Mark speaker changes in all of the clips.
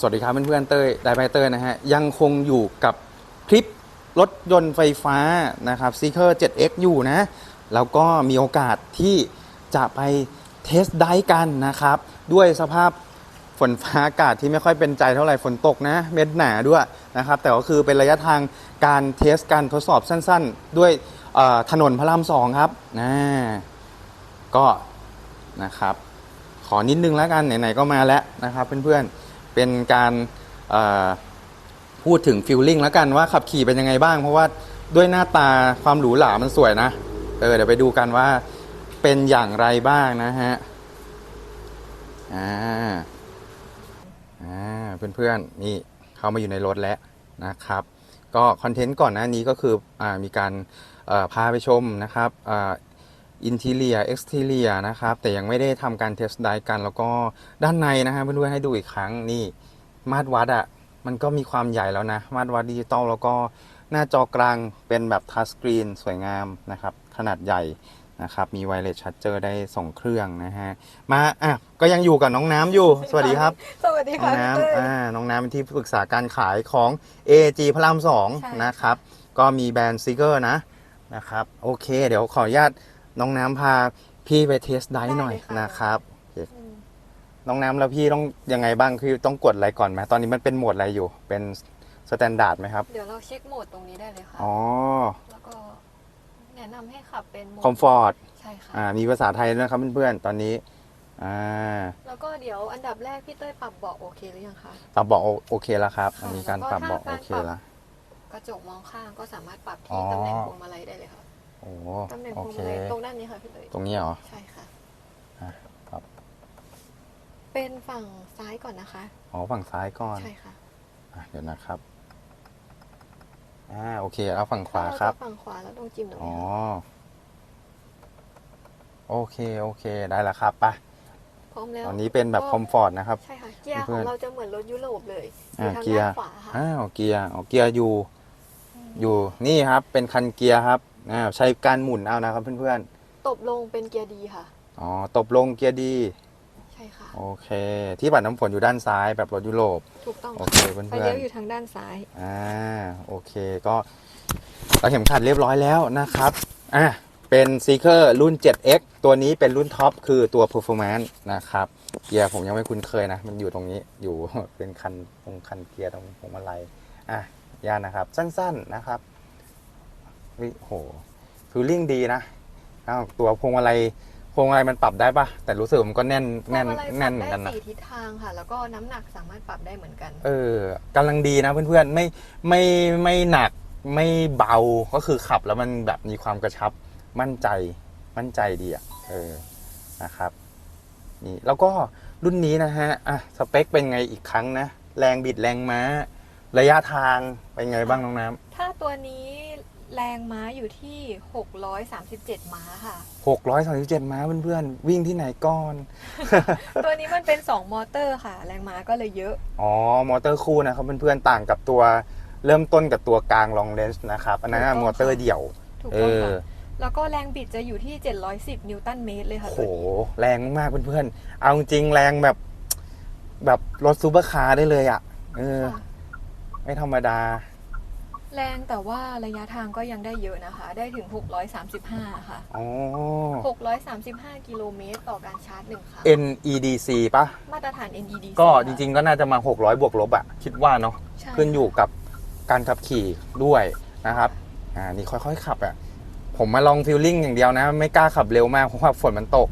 Speaker 1: สวัสดีครับเพื่อนๆเต้ยไดไบเตอร์นะฮะยังคงอยู่กับคลิปรถยนต์ไฟฟ้านะครับ Seeker 7X อยู่นะ แล้วก็มีโอกาสที่จะไปเทสไดฟ์กันนะครับ ด้วยสภาพฝนฟ้าอากาศที่ไม่ค่อยเป็นใจเท่าไหร่ฝนตกนะ เม็ดหนาด้วยนะครับ แต่ก็คือเป็นระยะทางการเทสการทดสอบสั้นๆ ด้วยถนนพระรามสองครับนะก็นะครับ ขอนิดนึงแล้วกันไหนๆก็มาแล้วนะครับเพื่อนๆ เป็นการพูดถึงฟิลลิ่งแล้วกันว่าขับขี่เป็นยังไงบ้าง เพราะว่าด้วยหน้าตาความหรูหรามันสวยนะเออเดี๋ยวไปดูกันว่าเป็นอย่างไรบ้างนะฮะอ่าอ่าเพื่อนๆนี่เข้ามาอยู่ในรถแล้วนะครับ ก็คอนเทนต์ก่อนหน้านี้ก็คืออ่ามีการพาไปชมนะครับ อ่าอินทีเลียเอ็กซ์ทีเลียนะครับ แต่ยังไม่ได้ทำการเทสไดกัน แล้วก็ด้านในนะฮะเพื่อนๆให้ดูอีกครั้งนี่ มาตรวัดอะ่ะ มันก็มีความใหญ่แล้วนะ มาตรวัดดิจิตอลแล้วก็หน้าจอกลางเป็นแบบทัชสกรีนสวยงามนะครับ ขนาดใหญ่นะครับ มีไวเลสชัดเจอได้ส่งเครื่องนะฮะ มาอะก็ยังอยู่กับน้องน้ำอยู่ สวัสดีครับ
Speaker 2: สวัสดี
Speaker 1: น้อ
Speaker 2: ค่ะ
Speaker 1: ง
Speaker 2: พี่เต้ย
Speaker 1: น้ำอ่าน้องน้ำเป็นที่ปรึกษาการขายของ AG พระรามสอง
Speaker 2: ใช่
Speaker 1: นะครับ ก็มีแบรนด์ซิเกอร์นะนะครับ โอเค เดี๋ยวขออนุญาต น้องน้ำพาพี่ไปเทสไดหน่อยนะครับโอเค
Speaker 2: อืม
Speaker 1: น้องน้ำแล้วพี่ต้องยังไงบ้างคือต้องกดอะไรก่อนไหมตอนนี้มันเป็นโหมดอะไรอยู่เป็นสแตนดาร์ดไหมครับ
Speaker 2: เดี๋ยวเราเช็คโหมดตรงนี้ได้เลยค่ะ
Speaker 1: อ๋อ
Speaker 2: แล้วก็แนะนำให้ขับเป็นโหมด
Speaker 1: คอมฟอร์ต
Speaker 2: ใช่ค่ะ
Speaker 1: อ่ามีภาษาไทยด้วยนะครับเพื่อนๆตอนนี้อ่า
Speaker 2: แล้วก็เดี๋ยวอันดับแรกพี่เต้ยปรับเบาะโอเคหรือยังคะ
Speaker 1: ปรับเบาะโอโอเคแล้วครับ
Speaker 2: ค่ะ
Speaker 1: มีการปรับเบาะ
Speaker 2: แล้วก็
Speaker 1: โอเค
Speaker 2: ถ้าการปรับ
Speaker 1: แล้ว
Speaker 2: กระจกมองข้างก็สามารถปรับ
Speaker 1: อ๋อ
Speaker 2: ที่ตำแหน่งพวงมาลัยได้เลยค่ะ
Speaker 1: โอ้
Speaker 2: ตำแหน่ง
Speaker 1: โอ
Speaker 2: พวง
Speaker 1: เค
Speaker 2: มาลัยตรงด้านนี้ค่ะพี่เต้ย
Speaker 1: ตรงนี้เหรอ
Speaker 2: ใช่ค่ะ
Speaker 1: อะครับ
Speaker 2: เป็นฝั่งซ้ายก่อนนะคะ
Speaker 1: อ๋อฝั่งซ้ายก่อน
Speaker 2: ใช่ค่ะ
Speaker 1: อะเดี๋ยวนะครับอ่าโอเคแล้วฝั่งขวาครับ
Speaker 2: ถ้เจะฝั่งขวาแล้วต้องจิ้มตรง
Speaker 1: อ๋อ
Speaker 2: นี้ค่ะ
Speaker 1: โอเคโอเคได้แล้วครับไปะ
Speaker 2: พร้อมแล้ว
Speaker 1: ตอนนี้เป็นแบบคอมฟอร์ตนะครับ
Speaker 2: ใช่ค่ะ เกียร์ข
Speaker 1: เพื่
Speaker 2: อ
Speaker 1: อน
Speaker 2: งเราจะเหมือนรถยุโรปเลยอ
Speaker 1: อ่า
Speaker 2: ยู่ทาง
Speaker 1: เกีย
Speaker 2: ด้า
Speaker 1: ร์
Speaker 2: นขวาค่ะ
Speaker 1: อ้าวเกียร์อ๋อเกียร์อยู่ อยู่นี่ครับ เป็นคันเกียร์ครับ อ่าใช้การหมุนเอานะครับเพื่อน
Speaker 2: ตบลงเป็นเกียร์ดีค่ะ
Speaker 1: ๆอ๋อตบลงเกียร์ดี
Speaker 2: ใช่ค่ะ
Speaker 1: โอเค ที่ปัดน้ำฝนอยู่ด้านซ้ายแบบรถยุโรป
Speaker 2: ถูกต้อง
Speaker 1: โอ
Speaker 2: ค่ะ
Speaker 1: เคเพื่อน
Speaker 2: ไฟ
Speaker 1: ๆ
Speaker 2: เลี้ยวอยู่ทางด้านซ้าย
Speaker 1: อ่าโอเคก็เราเข็มขัดเรียบร้อยแล้วนะครับอะเป็น Seeker รุ่น 7X ตัวนี้เป็นรุ่นท็อปคือตัว Performance นะครับเกียร์ผมยังไม่คุ้นเคยนะ มันอยู่ตรงนี้อยู่ เป็นคันตรงคันเกียร์ตรงพวงมาลัยอะย่านนะครับ สั้นๆนะครับ วิโหฟิลลิ่งดีนะอ้าวตัวพวงมาลัยพวงมาลัยมันปรับได้ปะแต่รู้สึกมันก็แน่น
Speaker 2: พวง
Speaker 1: แน่น
Speaker 2: มาลัยป
Speaker 1: แน่
Speaker 2: รั
Speaker 1: น
Speaker 2: บ
Speaker 1: เหมือน
Speaker 2: ได้
Speaker 1: กันนะ
Speaker 2: สี่ทิศทางค่ะ แล้วก็น้ำหนักสามารถปรับได้เหมือนกัน
Speaker 1: เออกำลังดีนะเพื่อนๆไม่ไม่ไม่หนักไม่เบาก็คือขับแล้วมันแบบมีความกระชับมั่นใจมั่นใจดีอะเออนะครับนี่แล้วก็รุ่นนี้นะฮะอะสเปคเป็นไงอีกครั้งนะ แรงบิดแรงม้า ระยะทางเป็นไงบ้างน้องน้
Speaker 2: ถ้าตัวนี้ แรงม้าอยู่ที่ 637 ม้าค่ะำ
Speaker 1: หกร้อยสามสิบเจ็ดม้าเพื่อนๆ วิ่งที่ไหนก่อน
Speaker 2: ตัวนี้มันเป็น 2 มอเตอร์ค่ะ แรงม้าก็เลยเยอะ
Speaker 1: อ๋อ มอเตอร์คู่นะครับเพื่อนๆ ต่างกับตัวเริ่มต้นกับตัวกลางลองเลนส์นะครับ อันนั้นอะ
Speaker 2: ถูกต้อง
Speaker 1: มอเตอร์เดี่ยว
Speaker 2: ถูก
Speaker 1: เอ
Speaker 2: ต้อง
Speaker 1: อ
Speaker 2: ค่ะแล้วก็แรงบิดจะอยู่ที่ 710 นิวตันเมตรเลยค่ะ
Speaker 1: โห
Speaker 2: ตัวนี้
Speaker 1: แรงมากๆเพื่อนๆ เอาจริงๆแรงแบบแบบรถซูเปอร์คาร์ได้เลยอะ เออ
Speaker 2: ค่ะ
Speaker 1: ไม่ธรรมดา
Speaker 2: แรงแต่ว่าระยะทางก็ยังได้เยอะนะคะ ได้ถึง 635 ค่ะ
Speaker 1: อ๋อ
Speaker 2: 635 กิโลเมตรต่อการชาร์จหนึ่งครั้ง
Speaker 1: NEDC ปะ
Speaker 2: มาตรฐาน NEDC
Speaker 1: ก็
Speaker 2: ค่ะ
Speaker 1: จริง ๆ ก็น่าจะมา 600 บวกลบอะคิดว่าเนาะ
Speaker 2: ใช่
Speaker 1: ขึ้นอยู่กับการขับขี่ด้วยนะครับ อ่า นี่ค่อยๆ ขับอะผมมาลองฟิลลิ่งอย่างเดียวนะ ไม่กล้าขับเร็วมากเพราะว่าฝนมันตก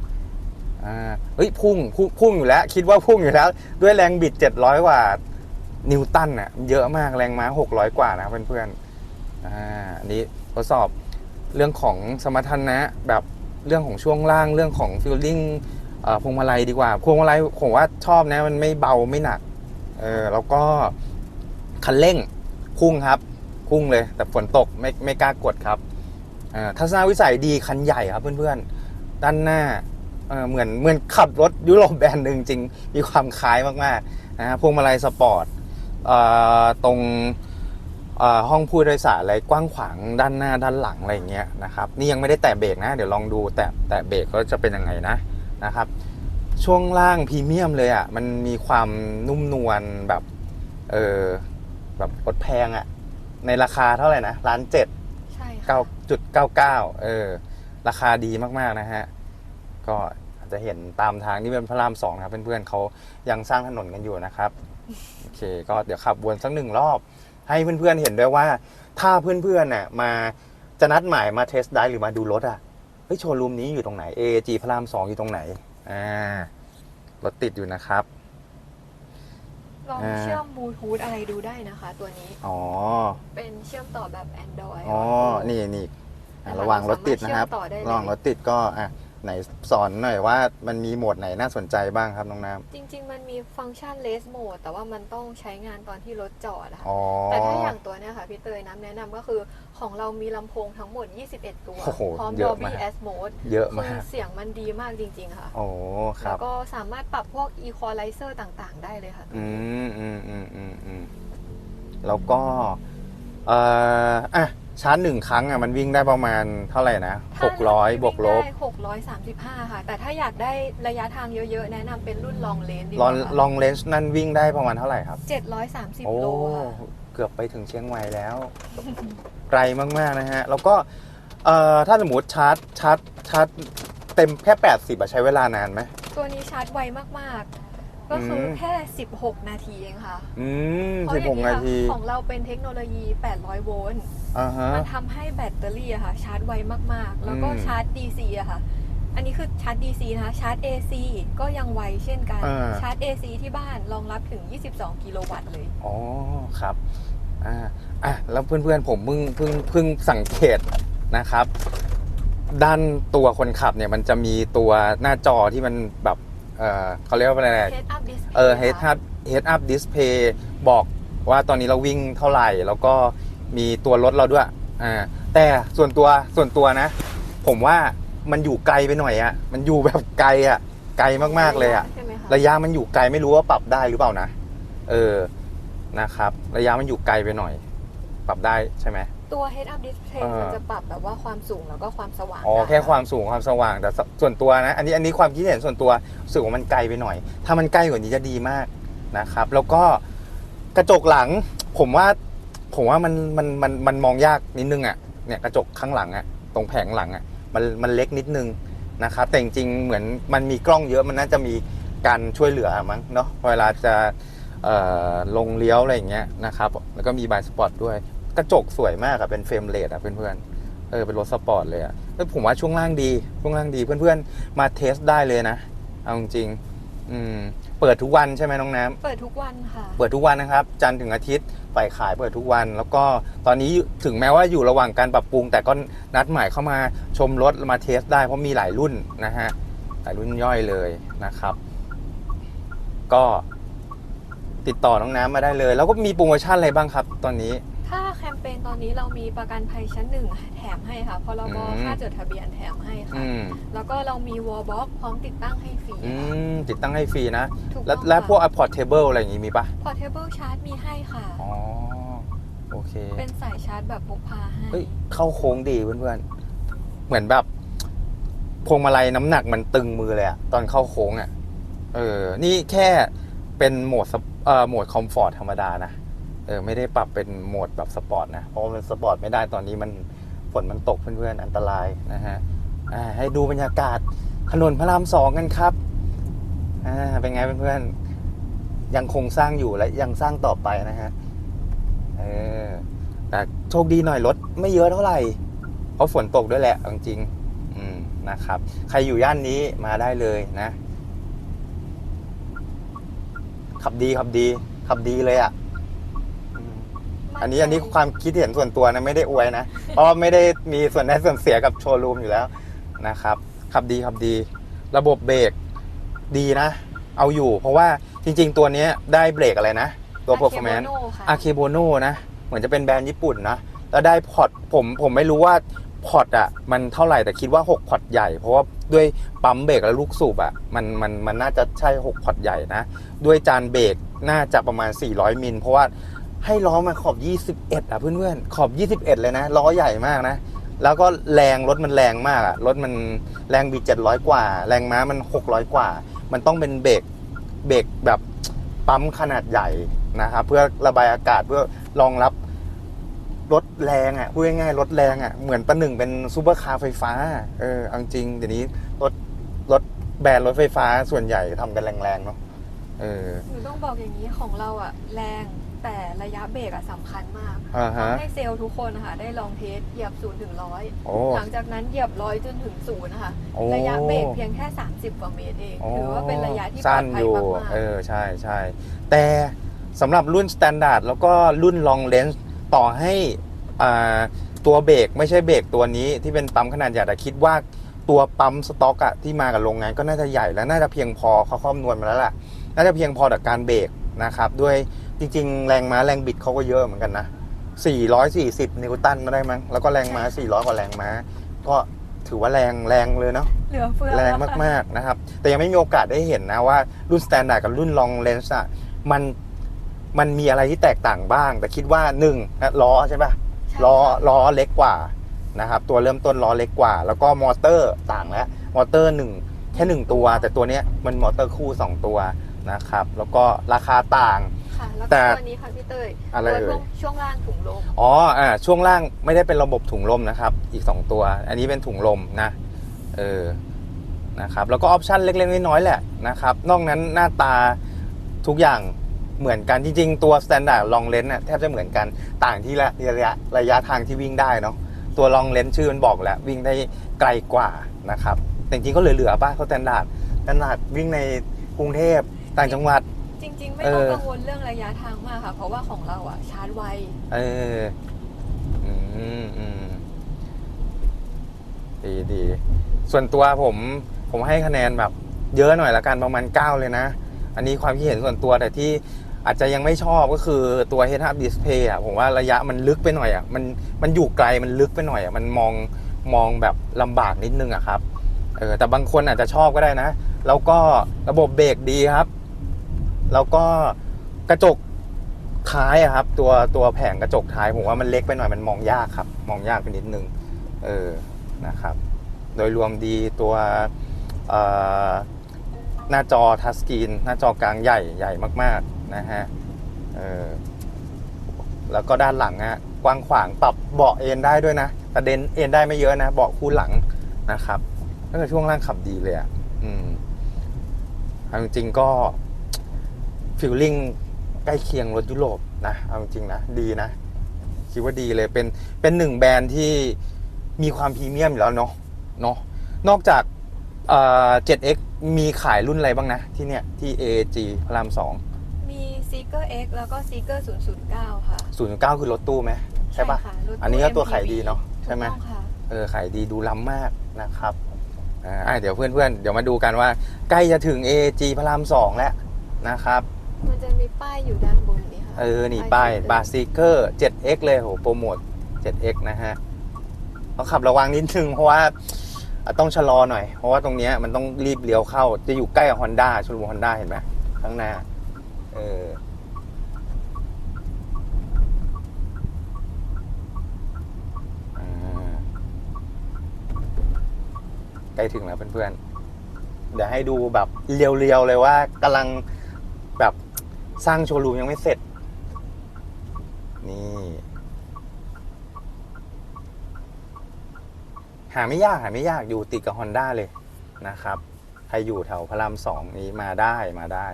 Speaker 1: อ่า เฮ้ย พุ่งพุ่ง พุ่งอยู่แล้ว คิดว่าพุ่งอยู่แล้ว ด้วยแรงบิด 700กว่า นิวตันอะเยอะมากแรงม้า 600 กว่านะเพื่อนๆอ่าอันนี้ทดสอบเรื่องของสมรรถนะแบบเรื่องของช่วงล่างเรื่องของฟิลลิ่งอ่อพวงมาลัยดีกว่า พวงมาลัยผมว่าชอบนะมันไม่เบาไม่หนักเออแล้วก็คันเร่งพุ่งครับพุ่งเลยแต่ฝนตกไม่ไม่กล้ากดครับอ่าทัศนวิสัยดีคันใหญ่ครับเพื่อนๆ ด้านหน้าเเหมือนเหมือนขับรถยุโรปแบรนด์หนึ่งจริงมีความคล้ายมากๆนะฮะพวงมาลัยสปอร์ต ตรงห้องผู้โดยสารอะไรกว้างขวางด้านหน้าด้านหลังอะไรอย่างเงี้ยนะครับนี่ยังไม่ได้แตะเบรกนะ เดี๋ยวลองดูแตะแตะเบรกเขาจะเป็นยังไงนะนะครับ ช่วงล่างพรีเมียมเลยอะมันมีความนุ่มนวลแบบเออแบบรถแพงอะในราคาเท่าไหร่นะล้านเจ็ด
Speaker 2: ใช่
Speaker 1: เก้าจุดเก้าเก้าเออราคาดีมากๆนะฮะก็อาจจะเห็นตามทางนี่เป็นพระรามสองนะครับเพื่อนๆเขายังสร้างถนนกันอยู่นะครับ โอเค ก็เดี๋ยวขับวนสักหนึ่งรอบ ให้เพื่อนๆเห็นด้วยว่า ถ้าเพื่อนๆน่ะมาจะนัดหมายมาเทสได้หรือมาดูรถอะเฮ้ยโชว์รูมนี้อยู่ตรงไหน AG พระรามสองอยู่ตรงไหนอ่ารถติดอยู่นะครับ
Speaker 2: ลอง
Speaker 1: อ่า
Speaker 2: เชื่อมบลูทูธอะไรดูได้นะคะ ตัวนี้
Speaker 1: อ๋อ
Speaker 2: เป็นเชื่อมต่อแบบ Android
Speaker 1: อ๋อนี่นี่อะระหว่างรถติดนะครับ
Speaker 2: สามารถเชื่อมต่อได้เลย
Speaker 1: ระหว่างรถติดก็อะ ไหนสอนหน่อยว่ามันมีโหมดไหนน่าสนใจบ้างครับน้องน้
Speaker 2: จริง ๆ มันมีฟังก์ชัน Race Mode แต่ว่ามันต้องใช้งานตอนที่รถจอดอะำค่ะ
Speaker 1: อ๋อ
Speaker 2: แต่ถ้าอย่างตัวเนี้ยค่ะพี่เตยน้ำแนะนำก็คือของเรามีลำโพงทั้งหมด 21 ตัว
Speaker 1: โอ้โห
Speaker 2: พร้อม
Speaker 1: เยอะ
Speaker 2: Dolby
Speaker 1: มาก
Speaker 2: Atmos
Speaker 1: เยอะ
Speaker 2: คื
Speaker 1: มา
Speaker 2: อกเสียงมันดีมากจริง ๆ ค่ะ
Speaker 1: โอ้ค
Speaker 2: แล้
Speaker 1: รับ
Speaker 2: วก็สามารถปรับพวก Equalizer ต่างๆ ได้เลยค่ะ
Speaker 1: อืมอืมอืมอืมอืมแล้วก็เอ่ออะ ชาร์จหนึ่งครั้งอะมันวิ่งได้ประมาณเท่าไหร่นะหกร้อยบวกลบ
Speaker 2: หกร้อยสามสิบห้าค่ะ แต่ถ้าอยากได้ระยะทางเยอะๆ แนะนำเป็นรุ่น Long Range ดีก
Speaker 1: ลอ
Speaker 2: ว่าง
Speaker 1: ลองเลนส์นั่นวิ่งได้ประมาณเท่าไหร่ครับ
Speaker 2: เจ็ดร้อยสามสิบ
Speaker 1: โอ้
Speaker 2: โลค่ะ
Speaker 1: เกือบไปถึงเชียงใหม่แล้ว ไกลมากๆนะฮะ แล้วก็เอ่อถ้าสมมติชาร์จชาร์จชาร์จเต็มแค่ 80อะใช้เวลานานไหม
Speaker 2: ตัวนี้ชาร์จไวมากๆ ก็คืออ
Speaker 1: ม
Speaker 2: แค่ 16 นาทีเองค่ะ
Speaker 1: อืม
Speaker 2: เพราะ
Speaker 1: สิบ
Speaker 2: อ
Speaker 1: ห
Speaker 2: ย่าง
Speaker 1: ก
Speaker 2: นี้
Speaker 1: นา
Speaker 2: ค่ะ
Speaker 1: ที
Speaker 2: ของเราเป็นเทคโนโลยี 800 โวลต์
Speaker 1: อ่าฮะ
Speaker 2: มันทำให้แบตเตอรี่อะค่ะ ชาร์จไวมากๆ แล้วก็
Speaker 1: อืม
Speaker 2: ชาร์จ DC อะค่ะ อันนี้คือชาร์จ DC นะคะชาร์จ AC ก็ยังไวเช่นกัน
Speaker 1: อ่า
Speaker 2: ชาร์จ AC ที่บ้านรองรับถึง 22 กิโลวัตต์เลย
Speaker 1: อ๋อครับอ่าอะแล้วเพื่อนๆผมเพิ่งเพิ่งเพิ่งสังเกตนะครับ ด้านตัวคนขับเนี่ยมันจะมีตัวหน้าจอที่มันแบบเออเขาเรียกว่าอะไรนะ
Speaker 2: Head up display
Speaker 1: เออ head
Speaker 2: ค่ะ
Speaker 1: up head up display บอกว่าตอนนี้เราวิ่งเท่าไหร่ แล้วก็ มีตัวรถเราด้วยอ่าแต่ส่วนตัวส่วนตัวนะ ผมว่ามันอยู่ไกลไปหน่อยอะมันอยู่แบบไกลอะไกลมากๆเลยอะ
Speaker 2: ใช่ไหมคะ
Speaker 1: ระยะมันอยู่ไกลไม่รู้ว่าปรับได้หรือเปล่านะเออนะครับ ระยะมันอยู่ไกลไปหน่อย ปรับได้ใช่ไหม
Speaker 2: ตัว head up display
Speaker 1: เออ
Speaker 2: มันจะปรับแบบว่าความสูงแล้วก็ความสว่าง
Speaker 1: อ๋อ
Speaker 2: ได้
Speaker 1: แค่ความสูงความสว่างแต่สส่วนตัวนะ อันนี้อันนี้ความคิดเห็นส่วนตัวรู้สึกว่ามันไกลไปหน่อย ถ้ามันใกล้กว่านี้จะดีมากนะครับ แล้วก็กระจกหลัง ผมว่า ผมว่ามันมันมันมันมองยากนิดนึงอะเนี่ยกระจกข้างหลังอะตรงแผงหลังอะมันมันเล็กนิดนึงนะครับแต่จริงๆเหมือนมันมีกล้องเยอะมันน่าจะมีการช่วยเหลือมั้งเนาะเวลาจะลงเลี้ยวอะไรอย่างเงี้ยนะครับแล้วก็มีบายสปอตด้วยกระจกสวยมากอะเป็นเฟรมเลดอะเพื่อนๆเออเป็นรถสปอร์ตเลยอะแล้วผมว่าช่วงล่างดีช่วงล่างดีเพื่อนๆมาเทสได้เลยนะเอาจริง อืมเปิดทุกวันใช่ไหมน้องน้ำ
Speaker 2: เปิดทุกวันค่ะ
Speaker 1: เปิดทุกวันนะครับ จันทร์ถึงอาทิตย์ฝ่ายขายเปิดทุกวัน แล้วก็ตอนนี้ถึงแม้ว่าอยู่ระหว่างการปรับปรุง แต่ก็นัดหมายเข้ามาชมรถมาเทสได้เพราะมีหลายรุ่นนะฮะหลายรุ่นย่อยเลยนะครับ ก็ติดต่อน้องน้ำมาได้เลย แล้วก็มีโปรโมชั่นอะไรบ้างครับ ตอนนี้
Speaker 2: ถ้าแคมเปญตอนนี้เรามีประกันภัยชั้นหนึ่งแถมให้ค่ะพรบ
Speaker 1: อืม
Speaker 2: ค่าจดทะเบียนแถมให้ค่ะ
Speaker 1: อืม
Speaker 2: แล้วก็เรามีวอลบ็อกพร้อมติดตั้งให้ฟรี
Speaker 1: อืมติดตั้งให้ฟรีนะ
Speaker 2: ถูก
Speaker 1: แล้ว
Speaker 2: ต้อง
Speaker 1: แล้วพวก
Speaker 2: ค่ะ
Speaker 1: portable อะไรอย่างงี้มีปะ
Speaker 2: portable charge มีให้ค่ะ
Speaker 1: อ๋อโอเค
Speaker 2: เป็นสายชาร์จแบบพกพาให้
Speaker 1: เฮ้ยเข้าโค้งดีเพื่อนๆ เหมือนแบบ พวงมาลัยน้ำหนักมันตึงมือเลยอะตอนเข้าโค้งอะเออ นี่แค่เป็นโหมดสปเอ่อโหมดคอมฟอร์ตธรรมดานะ เออไม่ได้ปรับเป็นโหมดแบบสปอร์ตนะ เพราะมันสปอร์ตไม่ได้ตอนนี้มันฝนมันตกเพื่อนๆอันตรายนะฮะอ่าให้ดูบรรยากาศถนนพระรามสองกันครับอ่าเป็นไงเพื่อนๆยังคงสร้างอยู่และยังสร้างต่อไปนะฮะเออแต่โชคดีหน่อยรถไม่เยอะเท่าไหร่เพราะฝนตกด้วยแหละจริงๆอืมนะครับ ใครอยู่ย่านนี้มาได้เลยนะ ขับดีขับดี ขับดีเลยอะ่ะ อันนี้อันนี้ความคิดเห็นส่วนตัวนะไม่ได้อวยนะ เพราะว่าไม่ได้มีส่วนได้ส่วนเสียกับโชว์รูมอยู่แล้วนะครับขับดีขับดี ระบบเบรกดีนะ เอาอยู่ เพราะว่าจริง ๆ ตัวเนี้ยได้เบรกอะไรนะ ตัว performance
Speaker 2: ค่ะ
Speaker 1: อาเคโบโนนะ เหมือนจะเป็นแบรนด์ญี่ปุ่นนะแล้วได้พอร์ตผมผมไม่รู้ว่าพอร์ตอะมันเท่าไหร่แต่คิดว่า 6 พอร์ตใหญ่ เพราะว่าด้วยปั๊มเบรกและลูกสูบอะมันมันมันน่าจะใช่ 6 พอร์ตใหญ่นะ ด้วยจานเบรกน่าจะประมาณ 400 มิล เพราะว่า ให้ล้อมาขอบ 21 อะเพื่อนๆ ขอบ 21 เลยนะ ล้อใหญ่มากนะ แล้วก็แรงรถมันแรงมากอะรถมันแรงบิดเจ็ดร้อยกว่า แรงม้ามันหกร้อยกว่า มันต้องเป็นเบรก เบรกแบบปั๊มขนาดใหญ่นะครับ เพื่อระบายอากาศเพื่อรองรับรถแรงอะพูดง่ายๆ รถแรงอะเหมือนประหนึ่งเป็นซูเปอร์คาร์ไฟฟ้า เออเอาจริง เดี๋ยวนี้รถรถแบรนด์รถไฟฟ้าส่วนใหญ่ทำกันแรงๆเนาะ เออ
Speaker 2: หนูต้องบอกอย่างนี้ของเราอะแรง แต่ระยะเบรกอะสำคัญมาก
Speaker 1: อ่าฮะ
Speaker 2: ทำให้เซลล์ทุกคนนะคะได้ลองเทสเหยียบศูนย์ถึงร้อย
Speaker 1: โอ้
Speaker 2: หลังจากนั้นเหยียบร้อยจนถึงศูนย์นะคะ
Speaker 1: โอ้
Speaker 2: ระยะเบรกเพียงแค่ 30 กว่าเมตรเองถือว่าเป็นระยะที่ปล
Speaker 1: สั้
Speaker 2: อนดภั
Speaker 1: อยยู่
Speaker 2: มาก
Speaker 1: เออ ใช่ใช่แต่สำหรับรุ่น Standard แล้วก็รุ่น Long Range ต่อให้อ่าตัวเบรกไม่ใช่เบรกตัวนี้ที่เป็นปั๊มขนาดใหญ่แต่คิดว่าตัวปั๊มสต็อกอะที่มากับโรงงานก็น่าจะใหญ่และน่าจะเพียงพอเขาคำนวณมาแล้วล่ะ น่าจะเพียงพอต่อการเบรกนะครับ ด้วย จริง ๆ แรงม้าแรงบิดเขาก็เยอะเหมือนกันนะ 440 นิวตันมาได้มั้ง แล้วก็แรงม้า 400 กว่าแรงม้า ก็ถือว่าแรงแรงเลยเนาะ
Speaker 2: ๆเหลือเฟือ
Speaker 1: แรง
Speaker 2: ล้วค่ะ
Speaker 1: มากๆนะครับ แต่ยังไม่มีโอกาสได้เห็นนะว่ารุ่น Standard กับรุ่น Long Range อะมันมันมีอะไรที่แตกต่างบ้าง แต่คิดว่า1นะล้อใช่ปะ
Speaker 2: ใช่
Speaker 1: ล้อ
Speaker 2: ค่ะ
Speaker 1: ล้อเล็กกว่านะครับ ตัวเริ่มต้นล้อเล็กกว่า แล้วก็มอเตอร์ต่างแล้วมอเตอร์หนึ่งแค่หนึ่งตัว แต่ตัวเนี้ยมันมอเตอร์คู่2ตัวนะครับ แล้วก็ราคาต่าง
Speaker 2: ค่ะ แล้ว
Speaker 1: แต่
Speaker 2: ก็ตัวนี้ค่ะพี่เต้ย
Speaker 1: อะไร
Speaker 2: ตัว
Speaker 1: เอ่ย
Speaker 2: ช่วงช่วงล่างถุงลม
Speaker 1: อ๋ออ่าช่วงล่างไม่ได้เป็นระบบถุงลมนะครับ อีก 2 ตัว อันนี้เป็นถุงลมนะ เออ นะครับ แล้วก็ออปชันเล็ก ๆ น้อยๆแหละนะครับ นอกนั้นหน้าตาทุกอย่างเหมือนกัน จริง ๆ ตัว Standard Long Range น่ะแทบจะเหมือนกัน ต่างที่ละระยะระยะทางที่วิ่งได้เนาะ ตัว Long Range ชื่อมันบอกแล้ว วิ่งได้ไกลกว่านะครับ แต่จริงๆก็เหลือๆป่ะเขา Standard Standard วิ่งในกรุงเทพต่างจังหวัด
Speaker 2: จริง ๆ ไม่
Speaker 1: เอ
Speaker 2: ต้อง
Speaker 1: อ
Speaker 2: กังวลเรื่องระยะทางมากค่ะ เพราะว่าของเราอะชาร์จไว
Speaker 1: เออ อืมอืมดีดี ส่วนตัวผม ผมให้คะแนนแบบ เยอะหน่อยละกันประมาณ 9 เลยนะ อันนี้ความคิดเห็นส่วนตัวแต่ที่อาจจะยังไม่ชอบก็คือตัว Head Up Display อะ ผมว่าระยะมันลึกไปหน่อยอะ มัน มันอยู่ไกลมันลึกไปหน่อยอะ มันมอง มองแบบลำบากนิดนึงอะครับ เออ แต่บางคนอาจจะชอบก็ได้นะ แล้วก็ระบบเบรกดีครับ แล้วก็กระจกท้ายอะครับ ตัวตัวแผงกระจกท้ายผมว่ามันเล็กไปหน่อยมันมองยากครับ มองยากไปนิดนึงเออนะครับ โดยรวมดีตัวหน้าจอทัชสกรีนหน้าจอกลางใหญ่ใหญ่มากๆนะฮะเออแล้วก็ด้านหลังอะกว้างขวางปรับเบาะเอนได้ด้วยนะแต่เดนเอนได้ไม่เยอะนะ เบาะคู่หลังนะครับแล้วก็ช่วงล่างขับดีเลยอะอืมจริงๆก็ ฟิลลิ่งใกล้เคียงรถยุโรปนะเอาจริงๆนะดีนะ คิดว่าดีเลยเป็นเป็นหนึ่งแบรนด์ที่มีความพรีเมียมอยู่แล้วเนาะเนาะนอกจากเอ่อ 7X มีขายรุ่นอะไรบ้างนะ ที่เนี่ย ที่ AAG พระรามสอง
Speaker 2: มี Seeker X แล้วก็ Seeker 009 ค่ะ
Speaker 1: ศูนย์เก้าคือรถตู้ไหมใช่ปะ
Speaker 2: ค่รถตู้
Speaker 1: อันนี้ก็ตัว
Speaker 2: MPV
Speaker 1: ขายดีเนอะใช่ไหม
Speaker 2: ถูกต้องค่ะ
Speaker 1: เออขายดีดูล้ำมากนะครับอ่าอะเดี๋ยวเพื่อนๆ เดี๋ยวมาดูกันว่า ใกล้จะถึง AAG พระรามสองแล้วนะครับ
Speaker 2: มันจะมีป้ายอยู่ด้านบนนี่ค่ะ
Speaker 1: เออ นี่ป้าย
Speaker 2: Seeker
Speaker 1: บาร์ซีเกอร์ 7x เลยโหโปรโมท 7x นะฮะต้องขับระวังนิดนึงเพราะว่าอะต้องชะลอหน่อย เพราะว่าตรงเนี้ยมันต้องรีบเลี้ยวเข้า จะอยู่ใกล้กับฮอนด้าชลบุรีฮอนด้าเห็นไหมข้างหน้า เอออ่าใกล้ถึงแล้วเพื่อนๆ เดี๋ยวให้ดูแบบเรียวๆเลยว่ากำลังแบบ สร้างโชว์รูมยังไม่เสร็จ นี่ หาไม่ยากหาไม่ยากอยู่ติดกับ Honda เลยนะครับ ใครอยู่แถวพระรามสองนี้มาได้มาได้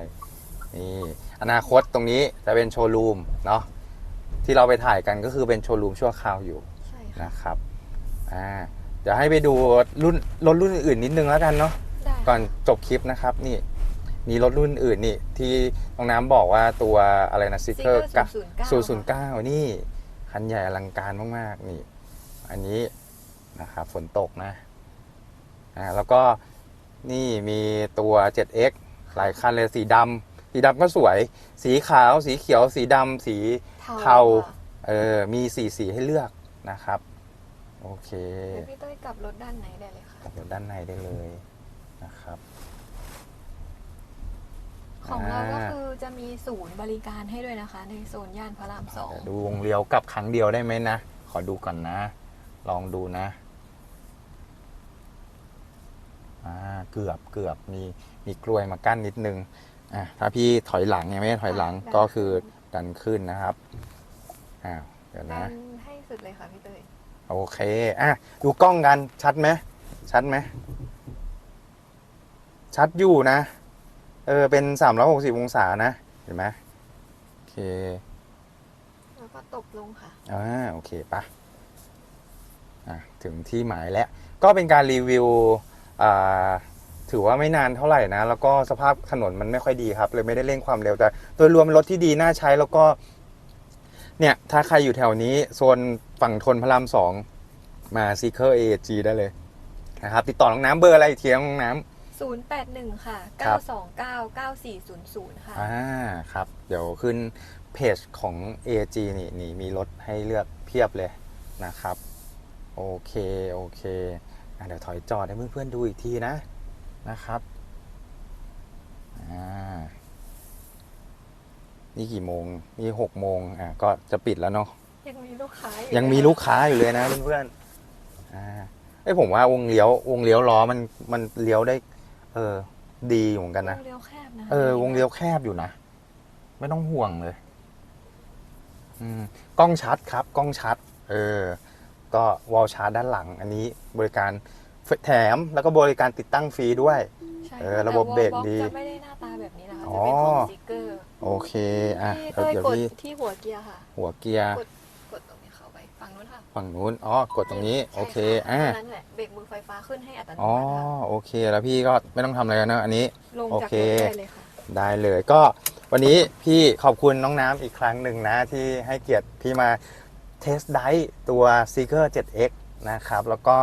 Speaker 1: นี่อนาคตตรงนี้จะเป็นโชว์รูมเนาะที่เราไปถ่ายกันก็คือเป็นโชว์รูมชั่วคราวอยู่
Speaker 2: ใช่ค่ะ
Speaker 1: นะครับอ่าเดี๋ยวให้ไปดูรุ่นรถรุ่นอื่นนิดนึงแล้วกันเนาะ
Speaker 2: ได้
Speaker 1: ก่อนจบคลิปนะครับ นี่ มีรถรุ่นอื่นนี่ ที่น้องน้ำบอกว่าตัวอะไรนะซิเกอ
Speaker 2: Seeker
Speaker 1: ร์กับ
Speaker 2: 009
Speaker 1: ศูนย์ศูนย์เก้านี่ คันใหญ่อลังการมาก ๆ นี่ อันนี้นะครับฝนตกนะอ่าแล้วก็นี่มีตัว 7X หลายคันเลยสีดำสีดำก็สวย สีขาว สีเขียว สีดำสีเทา
Speaker 2: เทาค่ะ
Speaker 1: เออมีสีสีให้เลือกนะครับ โอเค
Speaker 2: เดี๋ยวพี่เต้ยกลับรถด้านไหนได้เลยค่ะ
Speaker 1: เดี๋ยวด้านในได้เลยนะครับ
Speaker 2: ของเราก็
Speaker 1: อ่า
Speaker 2: คือจะมีศูนย์บริการให้ด้วยนะคะ ในโซนย่านพระรามสอง
Speaker 1: เดี๋ยวดูวงเลี้ยวกลับครั้งเดียวได้ไหมนะ ขอดูก่อนนะ ลองดูนะอ่าเกือบเกือบมีมีกลวยมากั้นนิดนึงอะถ้าพี่ถอยหลังยังไม่ได้ถอยหลัง
Speaker 2: ได้
Speaker 1: ก็คือดันขึ้นนะครับอ้าวเดี๋ยว
Speaker 2: ดั
Speaker 1: นะ
Speaker 2: นให้สุดเลยค่ะพี่เตย
Speaker 1: โอเคอะดูกล้องกันชัดไหมชัดไหมชัดอยู่นะ เออ เป็นสามร้อยหกสิบองศานะ เห็นไหมโอเค
Speaker 2: แล้วก็ตบลงค่ะ
Speaker 1: อ่า โอเคปะอะ ถึงที่หมายแล้ว ก็เป็นการรีวิว อ่า ถือว่าไม่นานเท่าไหร่นะ แล้วก็สภาพถนนมันไม่ค่อยดีครับ เลยไม่ได้เร่งความเร็ว แต่โดยรวมเป็นรถที่ดีน่าใช้แล้วก็ เนี่ย ถ้าใครอยู่แถวนี้ โซนฝั่งทนพระรามสอง มาซีเคอร์เอจีได้เลยนะครับ ติดต่อน้องน้ำเบอร์อะไรอีกทีนะน้องน้ำ
Speaker 2: 081 ค่ะ
Speaker 1: ครับ
Speaker 2: 929 9400 ค่ะ
Speaker 1: อ่าครับ เดี๋ยวขึ้นเพจของ AG นี่นี่มีรถให้เลือกเพียบเลยนะครับ โอเค โอเคอะเดี๋ยวถอยจอดให้เพื่อนๆดูอีกทีนะนะครับอ่านี่กี่โมงนี่หกโมงอะก็จะปิดแล้วเนาะ
Speaker 2: ยังมีลูกค้าอ
Speaker 1: ยังมีลูกค้าอยู่เลยนะเพื่อนๆอ่าเอ้ยผมว่าวงเลี้ยววงเลี้ยวล้อมันมันเลี้ยวได้ เออ ดีอยู่เหมือนกันนะ
Speaker 2: วงเลี้ยวแคบนะ
Speaker 1: เออ วงเลี้ยวแคบอยู่นะ ไม่ต้องห่วงเลย อืม กล้องชัดครับ กล้องชัด เออ ก็วอลชาร์จด้านหลัง อันนี้บริการแถมแล้วก็บริการติดตั้งฟรีด้วย
Speaker 2: ใช่
Speaker 1: เออระบบเบรกดี
Speaker 2: แต่ wallbox จะไม่ได้หน้าตาแบบนี้นะคะ
Speaker 1: อ๋
Speaker 2: จะ
Speaker 1: อ
Speaker 2: เป็นของสติกเกอร์
Speaker 1: โอเค อะ
Speaker 2: ที่
Speaker 1: เดี๋ยว
Speaker 2: เต้ย
Speaker 1: เดี๋ยว
Speaker 2: กด
Speaker 1: พี่
Speaker 2: ที่หัวเกียร์ค่ะ
Speaker 1: หัวเกียร์
Speaker 2: กด นู้นค่ะ
Speaker 1: ฝั่งนู้นอ๋อกดตรงนี้โอเค
Speaker 2: ใช่
Speaker 1: อะ
Speaker 2: ค่ะนั่นแหละเบรกมือไฟฟ้าขึ้นให้อัตโน
Speaker 1: อ๋อ
Speaker 2: มัติค่ะ
Speaker 1: โอเคแล้วพี่ก็ไม่ต้องทำอะไรแล้วนะอันนี้
Speaker 2: ลง
Speaker 1: โอ
Speaker 2: จาก
Speaker 1: เค
Speaker 2: รถได้เลยค่ะ
Speaker 1: ได้เลยก็วันนี้พี่ขอบคุณน้องน้ำอีกครั้งหนึ่งนะ ที่ให้เกียรติพี่มาเทสไดตัว Seeker 7X นะครับแล้วก็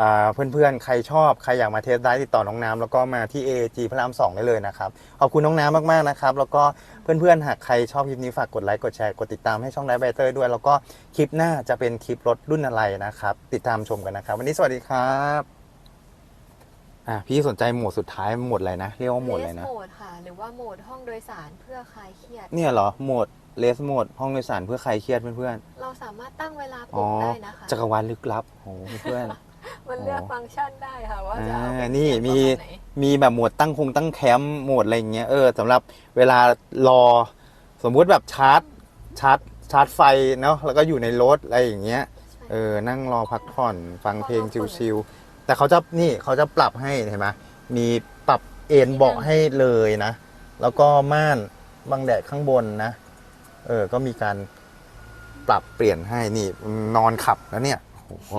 Speaker 1: อ่าเพื่อนๆ ใครชอบ ใครอยากมาเทสได้ติดต่อน้องน้ำแล้วก็มาที่ AG พระราม2ได้เลยนะครับ ขอบคุณน้องน้ำมากๆนะครับแล้วก็เพื่อนๆ หากใครชอบคลิปนี้ฝากกดไลค์กดแชร์กดติดตามให้ช่องไลฟ์ไบเตอร์ด้วย แล้วก็คลิปหน้าจะเป็นคลิปรถรุ่นอะไรนะครับ ติดตามชมกันนะครับ วันนี้สวัสดีครับ อะพี่สนใจโหมดสุดท้ายโหมดอะไรนะ เรียกว่าโหมดอะไรนะ
Speaker 2: โหมดค่ะ หรือว่าโหมดห้องโดยสารเพื่อคลายเครียด
Speaker 1: เนี่ยเหรอโหมดเลสโหมดห้องโดยสารเพื่อใครเครียดเพื่อน
Speaker 2: เราสามารถตั้งเวลา
Speaker 1: ๆ
Speaker 2: ป
Speaker 1: อ๋
Speaker 2: ลุ
Speaker 1: อ
Speaker 2: กได้นะคะ
Speaker 1: จักรวาลลึกลับโอ้เพื่อน
Speaker 2: มันเลือก
Speaker 1: อ๋อ
Speaker 2: ฟังก์ชันได้ค่ะว่าจะเอา
Speaker 1: อ่า
Speaker 2: ไป
Speaker 1: นี่
Speaker 2: เป
Speaker 1: มี
Speaker 2: ลี่ยนประาณไหน
Speaker 1: มีแบบโหมดตั้งคงตั้งแคมป์โหมดอะไรอย่างเงี้ยเออสำหรับเวลารอ สมมุติแบบชาร์จชาร์จชาร์จไฟเนาะแล้วก็อยู่ในรถอะไรอย่างเงี้ย
Speaker 2: ใช่
Speaker 1: เออนั่งรอพักผ่อนฟังเพลงชิลๆ แต่เขาจะนี่เขาจะปรับให้เห็นไหมมีปรับเอนเบาะให้เลยนะ แล้วก็ม่านบังแดดข้างบนนะ เออ ก็มีการปรับเปลี่ยนให้นี่นอนขับแล้วเนี่ยโอ้โห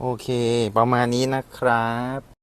Speaker 1: โอเค ประมาณนี้นะครับ